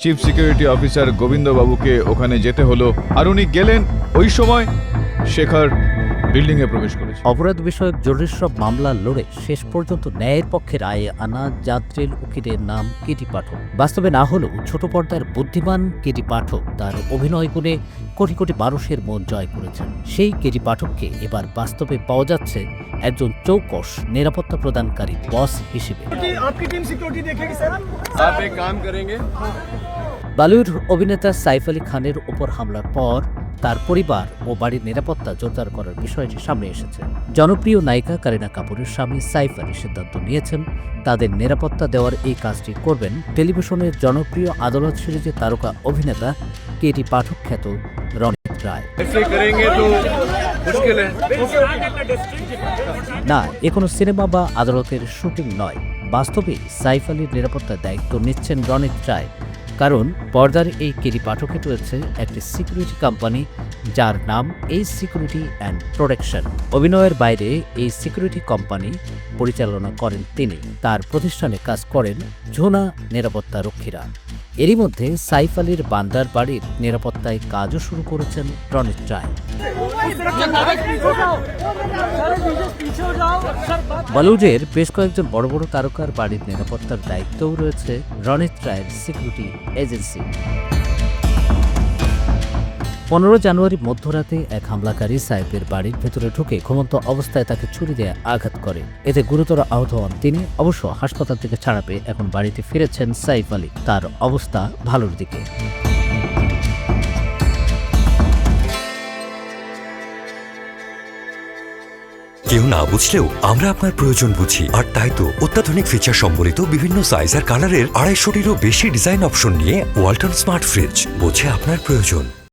Chief security officer গোবিন্দবাবুকে ওখানে যেতে হলো আর উনি গেলেন ওই সময় শেখর বিল্ডিংয়ে প্রবেশ করেছে অপরাধ বিষয়ক জরুরি সব মামলা লড়ে শেষ পর্যন্ত ন্যায়ের পক্ষে রায়ে আনা যাত্রীর উকিলের নাম কেটি পাঠক বাস্তবে না হলেও ছোট পর্দার বুদ্ধিমান কেটি পাঠক তার অভিনয় গুণে কোটি কোটি মানুষের মন জয় করেছেন সেই কেটি পাঠককে এবার বাস্তবে পাওয়া যাচ্ছে একজন চৌকস নিরাপত্তা প্রদানকারী বস হিসেবে आपकी टीम सिक्योरिटी देखेगी सर आप एक काम करेंगे বলিউড অভিনেতা সাইফ আলী খানের ওপর হামলার পর তার পরিবার ও বাড়ির নিরাপত্তা জোরদার করার বিষয়টি সামনে এসেছে। জনপ্রিয় নায়িকা কারিনা কাপুরের স্বামী সাইফ আলী সিদ্ধান্ত নিয়েছেন তাদের নিরাপত্তা দেওয়ার এই কাজটি করবেন টেলিভিশনের জনপ্রিয় আদালত সিরিজের তারকা অভিনেতা কেটি পাঠক খ্যাত রণিত রায়। না এ কোনো সিনেমা বা আদালতের শুটিং নয়। বাস্তবে সাইফ আলীর নিরাপত্তার দায়িত্ব নিচ্ছেন রণিত রায়। কারণ পর্দার এই কেরি পাঠকে রয়েছে একটি সিকিউরিটি কোম্পানি যার নাম এই সিকিউরিটি অ্যান্ড প্রোটেকশন অভিনয়ের বাইরে এই সিকিউরিটি কোম্পানি পরিচালনা করেন তিনি। তার প্রতিষ্ঠানে কাজ করেন ঝোনা নিরাপত্তা রক্ষীরা। এরই মধ্যে সাইফ আলীর বান্দার বাড়ির নিরাপত্তায় কাজও শুরু করেছেন রনিত রায়। বলিউডের বেশ কয়েকজন বড় বড় তারকার বাড়ির নিরাপত্তার দায়িত্বও রয়েছে রনিত রায়ের সিকিউরিটি এজেন্সি পনেরো জানুয়ারি মধ্যরাতে এক হামলাকারী সাহেবের বাড়ির ভেতরে ঢুকে ঘুমন্ত অবস্থায় তাকে ছুরি দিয়ে আঘাত করে। এতে গুরুতর আহত হন তিনি। অবশ্য হাসপাতাল থেকে ছাড়া পেয়ে এখন বাড়িতে ফিরেছেন সাইফ আলী। তার অবস্থা ভালোর দিকে। কেউ না বুঝলেও আমরা আপনার প্রয়োজন বুঝি। আর তাই তো অত্যাধুনিক ফিচার সম্বলিত বিভিন্ন সাইজ আর কালারের আড়াইশোটিরও বেশি ডিজাইন অপশন নিয়ে ওয়ালটন স্মার্ট ফ্রিজ বোঝে আপনার প্রয়োজন।